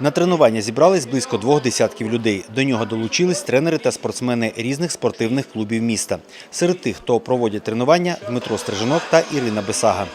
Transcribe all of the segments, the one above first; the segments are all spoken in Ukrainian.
На тренування зібрались близько двох десятків людей. До нього долучились тренери та спортсмени різних спортивних клубів міста. Серед тих, хто проводять тренування, Дмитро Стриженок та Ірина Бесага.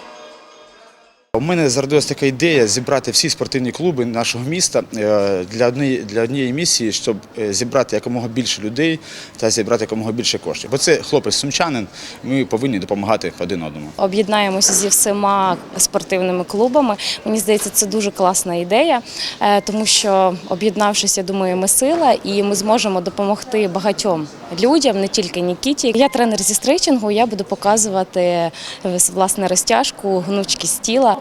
У мене зародилась така ідея зібрати всі спортивні клуби нашого міста е, для однієї, для однієї місії, щоб е, зібрати якомога більше людей та зібрати якомога більше коштів. Бо це хлопець сумчанин, ми повинні допомагати один одному. Об'єднаємося зі всіма спортивними клубами. Мені здається, це дуже класна ідея, е, тому що об'єднавшись, я думаю, ми сила, і ми зможемо допомогти багатьом людям, не тільки Нікіті. Я тренер зі стрейчингу. Я буду показувати власне розтяжку, гнучкість тіла.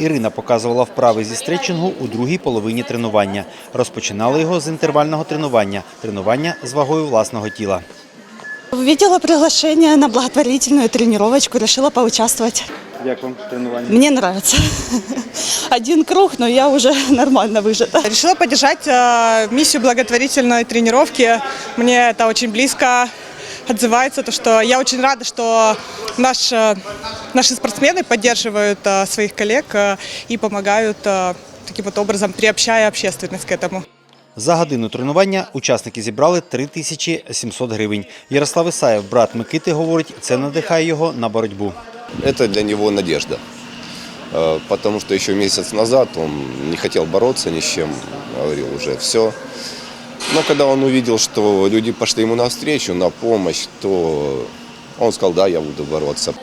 Ірина показувала вправи зі стретчингу у другій половині тренування. Розпочинали його з інтервального тренування, тренування з вагою власного тіла. Увидела приглашение на благотворительную тренировочку, решила поучаствовать. Як вам тренування? Мне нравится. Один круг, но я уже нормально выжата. Решила поддержать э, миссию благотворительной тренировки. Мне это очень близко отзывается, то, что я очень рада, что наш, э, наши спортсмены поддерживают э, своих коллег э, и помогают э, таким вот образом, приобщая общественность к этому. За годину тренування учасники зібрали 3700 гривень. Ярослав Ісаєв, брат Микити, говорить, це надихає його на боротьбу. Это для него надежда. Э, Потому что еще месяц назад он не хотел бороться ни с чем, говорил уже все. Но когда он увидел, что люди пошли ему навстречу, на помощь, то он сказал, да, я буду бороться.